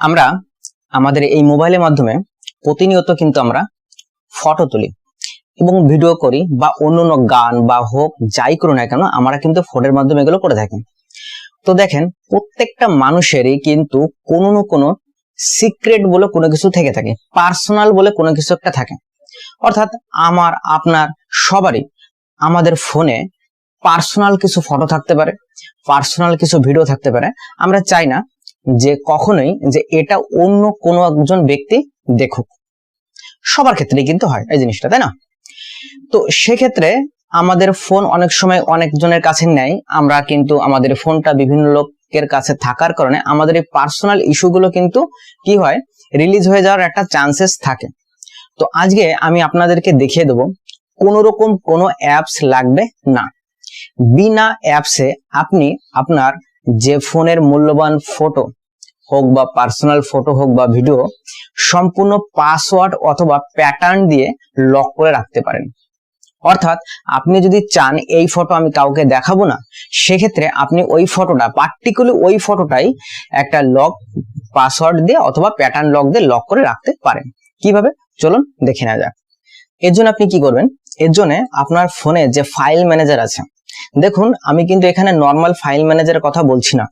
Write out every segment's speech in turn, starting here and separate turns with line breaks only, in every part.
আমরা আমাদের এই মোবাইলের মাধ্যমে প্রতিনিয়ত কিন্তু আমরা ফটো তুলি এবং ভিডিও করি বা অন্য অন্য গান বা হোক যাই করো না কেন আমরা কিন্তু ফোনের মাধ্যমে এগুলো করে থাকি। তো দেখেন, প্রত্যেকটা মানুষেরই কিন্তু কোনো না কোনো সিক্রেট বলে কোনো কিছু থেকে থাকে পার্সোনাল বলে কোনো কিছু একটা থাকে। অর্থাৎ আমার, আপনার, সবারই আমাদের ফোনে পার্সোনাল কিছু ফটো থাকতে পারে পার্সোনাল কিছু ভিডিও থাকতে পারে। আমরা চাই না যে কখনোই যে এটা অন্য কোনো একজন ব্যক্তি দেখুক। সবার ক্ষেত্রেই কিন্তু হয় এই জিনিসটা, তাই না? তো সেক্ষেত্রে আমাদের ফোন অনেক সময় অনেকজনের কাছে নেয়। আমরা কিন্তু আমাদের ফোনটা বিভিন্ন লোকের কাছে থাকার কারণে আমাদের এই পার্সোনাল ইস্যুগুলো কিন্তু কি হয়, রিলিজ হয়ে যাওয়ার একটা চান্সেস থাকে। তো আজকে আমি আপনাদেরকে দেখিয়ে দেবো কোনো রকম কোনো অ্যাপস লাগবে না। বিনা অ্যাপসে আপনি আপনার যে ফোনের মূল্যবান ফটো হোক বা পার্সোনাল ফটো হোক বা ভিডিও সম্পূর্ণ পাসওয়ার্ড অথবা প্যাটার্ন দিয়ে লক করে রাখতে পারেন। অর্থাৎ আপনি যদি চান এই ফটো আমি কাউকে দেখাবো না, সেক্ষেত্রে আপনি ওই ফটোটা পার্টিকুলার ওই ফটোটাই একটা লক পাসওয়ার্ড দিয়ে অথবা প্যাটার্ন লক দিয়ে লক করে রাখতে পারেন। কীভাবে? চলুন দেখে নেওয়া যাক। এর জন্য আপনি কি করবেন? এর জন্য আপনার ফোনে যে ফাইল ম্যানেজার আছে, দেখুন, আমি কিন্তু এখানে নর্মাল ফাইল ম্যানেজারের কথা বলছি না।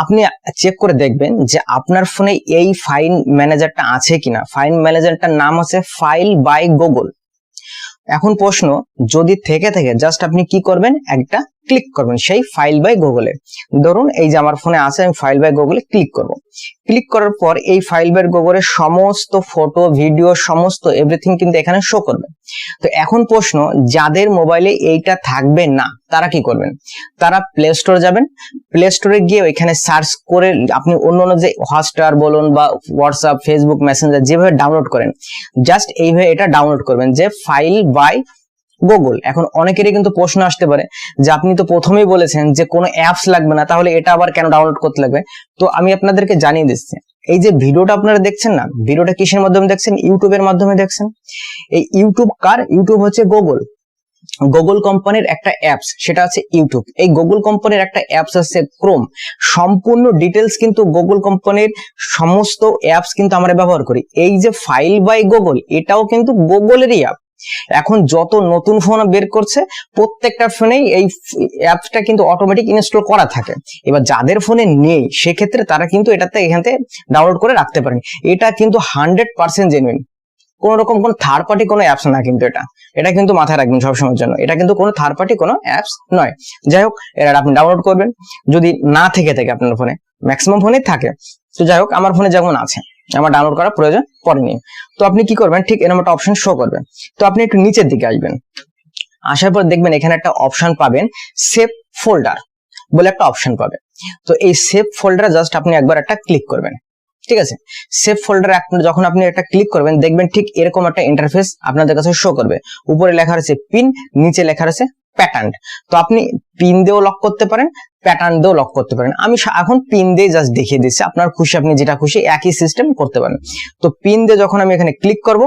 আপনি চেক করে দেখবেন যে আপনার ফোনে এই ফাইল ম্যানেজারটা আছে কিনা। ফাইল ম্যানেজারটার নাম হচ্ছে ফাইল বাই গুগল এখন প্রশ্ন, যদি থেকে থেকে জাস্ট আপনি কি করবেন? একটা ক্লিক করবেন, সেই ফাইল বাই গুগলে ধরুন, এই যে আমার ফোনে আছে, আমি ফাইল বাই গুগলে ক্লিক করব। ক্লিক করার পর এই ফাইল বাই গুগলের সমস্ত ফটো ভিডিও সমস্ত এভরিথিং কিন্তু এখানে শো করবে। তো এখন প্রশ্ন, যাদের মোবাইলে এইটা থাকবে না, তারা কি করবেন? তারা প্লে স্টোর যাবেন। প্লে স্টোরে গিয়ে ওইখানে সার্চ করে আপনি অন্য অন্য যে হটস্টার বলুন বা হোয়াটসঅ্যাপ ফেসবুক মেসেঞ্জার যেভাবে ডাউনলোড করেন জাস্ট এইভাবে এটা ডাউনলোড করবেন যে ফাইল বাই গুগল এখন অনেকেরই কিন্তু প্রশ্ন আসতে পারে যে আপনি তো প্রথমেই বলেছেন যে কোনো অ্যাপস লাগবে না, তাহলে এটা আবার কেন ডাউনলোড করতে লাগবে? তো আমি আপনাদেরকে জানিয়ে দিচ্ছি, এই যে ভিডিওটা আপনারা দেখছেন না, ভিডিওটা কিসের মাধ্যমে দেখছেন? ইউটিউবের মাধ্যমে দেখছেন। এই ইউটিউব কার? ইউটিউব হচ্ছে গুগল গুগল কোম্পানির একটা অ্যাপস সেটা হচ্ছে ইউটিউব এই গুগল কোম্পানির একটা অ্যাপস আছে ক্রোম সম্পূর্ণ ডিটেলস কিন্তু গুগল কোম্পানির সমস্ত অ্যাপস কিন্তু আমরা ব্যবহার করি। এই যে ফাইল বাই গুগল এটাও কিন্তু গুগলেরই অ্যাপ এখন যত নতুন ফোন বের করছে, প্রত্যেকটা ফোনেই এই অ্যাপসটা কিন্তু অটোমেটিক ইনস্টল করা থাকে। এবার যাদের ফোনে নেই, সেক্ষেত্রে তারা কিন্তু এটাতে এখান ডাউনলোড করে রাখতে পারেন। এটা কিন্তু হান্ড্রেড পার্সেন্ট জেনুইন কোন রকম কোন থার্ড পার্টি কোনো অ্যাপস না কিন্তু এটা। এটা কিন্তু মাথায় রাখবেন সবসময়ের জন্য। এটা কিন্তু কোনো থার্ড পার্টি কোনো অ্যাপস নয়। যাই হোক, এটা আপনি ডাউনলোড করবেন। যদি না থেকে থাকে আপনার ফোনে ম্যাক্সিমাম ফোনেই থাকে। তো যাই হোক, আমার ফোনে যেমন আছে। আমার ডাউনলোড করার প্রয়োজন পড়েনি। তো আপনি কি করবেন? ঠিক এরকম একটা অপশন শো করবে তো আপনি একটু নিচের দিকে আসবেন। আসার পর দেখবেন এখানে একটা অপশন পাবেন সেভ ফোল্ডার বলে একটা অপশন পাবে তো এই সেভ ফোল্ডারে জাস্ট আপনি একবার একটা ক্লিক করবেন। ঠিক আছে? সেভ ফোল্ডারে যখন আপনি একটা ক্লিক করবেন, দেখবেন ঠিক এরকম একটা ইন্টারফেস আপনাদের কাছে শো করবে। উপরে লেখা রয়েছে পিন নিচে লেখা রয়েছে প্যাটার্ন তো আপনি পিন দিয়েও লক করতে পারেন প্যাটার্ন দিয়েও লক করতে পারেন। আমি এখন পিন দিয়ে জাস্ট দেখিয়ে দিচ্ছি। আপনার খুশি, আপনি যেটা খুশি, একই সিস্টেম করতে পারেন তো পিন দিয়ে যখন আমি এখানে ক্লিক করব,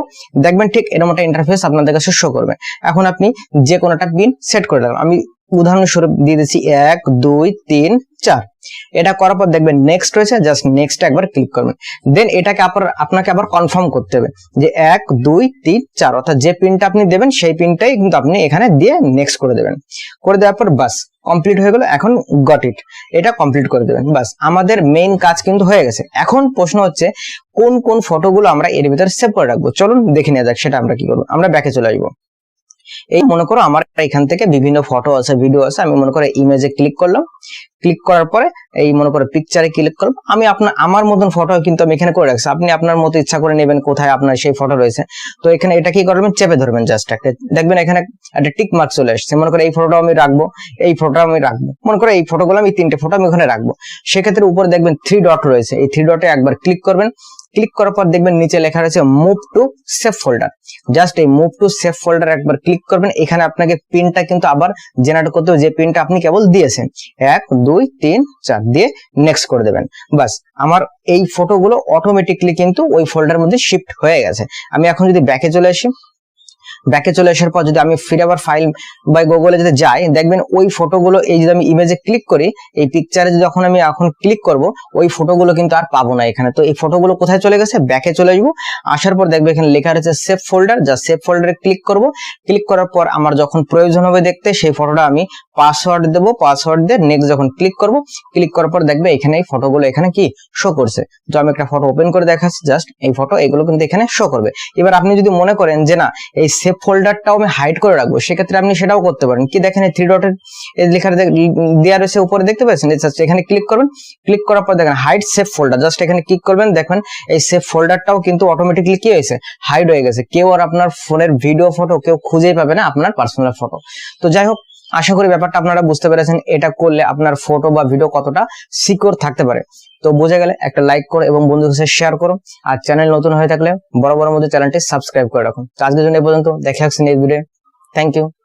দেখবেন ঠিক এরকম একটা ইন্টারফেস আপনাদের কাছে শো করবে। এখন আপনি যে কোনো একটা পিন সেট করে দেবেন। আমি উদাহরণস্বরূপ দিয়ে দিচ্ছি এক, দুই, তিন, চার। এটা করার পর দেখবেন নেক্সট রয়েছে জাস্ট নেক্সট একবার ক্লিক করবেন। দেন এটাকে আবার আপনাকে আবার কনফার্ম করতে হবে যে এক, দুই, তিন, চার, অর্থাৎ যে পিনটা আপনি দেবেন, সেই পিনটাই কিন্তু আপনি এখানে দিয়ে নেক্সট করে দেবেন। করে দেওয়ার পর বাস কমপ্লিট হয়ে গেল, এখন গট ইট এটা কমপ্লিট করে দেবেন, বাস। আমাদের মেইন কাজ কিন্তু হয়ে গেছে। এখন প্রশ্ন হচ্ছে, কোন কোন ফটোগুলো আমরা এর ভিতরে সেভ করে রাখব? চলুন দেখে নেওয়া যাক, সেটা আমরা কি করব? আমরা ব্যাকে চলে আসব। এই মনে করো আমার এখান থেকে বিভিন্ন ফটো আছে ভিডিও আছে, আমি মনে করো ইমেজে ক্লিক করলাম। ক্লিক করার পরে এই মনে করো পিকচারে ক্লিক করব আমি আপনার আমার মতন ফটো কিন্তু আমি এখানে করে রাখছি। আপনি আপনার মতো ইচ্ছা করে নেবেন কোথায় আপনার সেই ফটো রয়েছে। তো এখানে এটা কি করবেন? চেপে ধরবেন জাস্ট একটা। দেখবেন এখানে একটা টিক মার্ক চলে আসছে। মনে করো এই ফটোটা আমি রাখব, এই ফটোটা আমি রাখব। মনে করো এই ফটোগুলো আমি তিনটে ফটো আমি ওখানে রাখব। সেক্ষেত্রে উপরে দেখবেন থ্রি ডট রয়েছে। এই থ্রি ডটে একবার ক্লিক করবেন। ক্লিক করার পর দেখবেন নিচে লেখা রয়েছে move to save folder just এই মুভ টু সেভ ফোল্ডার একবার ক্লিক করবেন, এখানে আপনাকে পিনটা কিন্তু আবার জেনারেট করতে হবে, যে পিনটা আপনি কেবল দিয়েছেন। এক, দুই, তিন, চার দিয়ে নেক্সট করে দেবেন। বাস আমার এই ফটোগুলো অটোমেটিকলি কিন্তু ওই ফোল্ডার মধ্যে শিফট হয়ে গেছে। আমি এখন যদি ব্যাকে চলে আসি ব্যাকে চলে আসার পর যদি আমি ফিরে আবার ফাইল বা গুগলে যদি যাই, দেখবেন ওই ফটোগুলো এই যদি আমি ইমেজে ক্লিক করি, এই পিকচারে যখন আমি এখন ক্লিক করব, ওই ফটোগুলো কিন্তু আর পাবো না এখানে। তো এই ফটোগুলো কোথায় চলে গেছে? ব্যাকে চলে আসব। আসার পর দেখবে এখানে লেখা রয়েছে সেভ ফোল্ডার যা সেভ ফোল্ডারে ক্লিক করব। ক্লিক করার পর আমার যখন প্রয়োজন হবে দেখতে, সেই ফটোটা আমি পাসওয়ার্ড দেবো পাসওয়ার্ড দিয়ে নেক্সট যখন ক্লিক করব ক্লিক করার পর দেখবে এখানে এই ফটোগুলো এখানে কি শো করছে। তো আমি একটা ফটো ওপেন করে দেখাচ্ছি জাস্ট এই ফটো এগুলো কিন্তু এখানে শো করবে। এবার আপনি যদি মনে করেন যে না, এই সেভ ফোল্ডারটাও আমি হাইড করে রাখব, সেক্ষেত্রে আপনি সেটাও করতে পারেন। কি দেখেন এই থ্রি ডটের লেখা দেওয়া রয়েছে উপরে দেখতে পাচ্ছেন এখানে ক্লিক করবেন ক্লিক করার পর দেখেন হাইড সেভ ফোল্ডার জাস্ট এখানে ক্লিক করবেন, দেখবেন এই সেভ ফোল্ডারটাও কিন্তু অটোমেটিকলি কি হয়েছে? হাইড হয়ে গেছে। কেউ আর আপনার ফোনের ভিডিও ফটো কেউ খুঁজেই পাবে না আপনার পার্সোনাল ফটো তো যাই হোক আশা করি ব্যাপারটা আপনারা বুঝতে পেরেছেন, এটা করলে আপনার ফটো বা ভিডিও কতটা সিকিউর থাকতে পারে। তো বোঝা গেলে একটা লাইক করো এবং বন্ধুদের সাথে শেয়ার করো। আর চ্যানেল নতুন হয়ে থাকলে বড় বড় মধ্যে চ্যানেলটি সাবস্ক্রাইব করে রাখুন আজকের জন্য এই পর্যন্ত, দেখা হচ্ছে নেক্সট ভিডিও থ্যাংক ইউ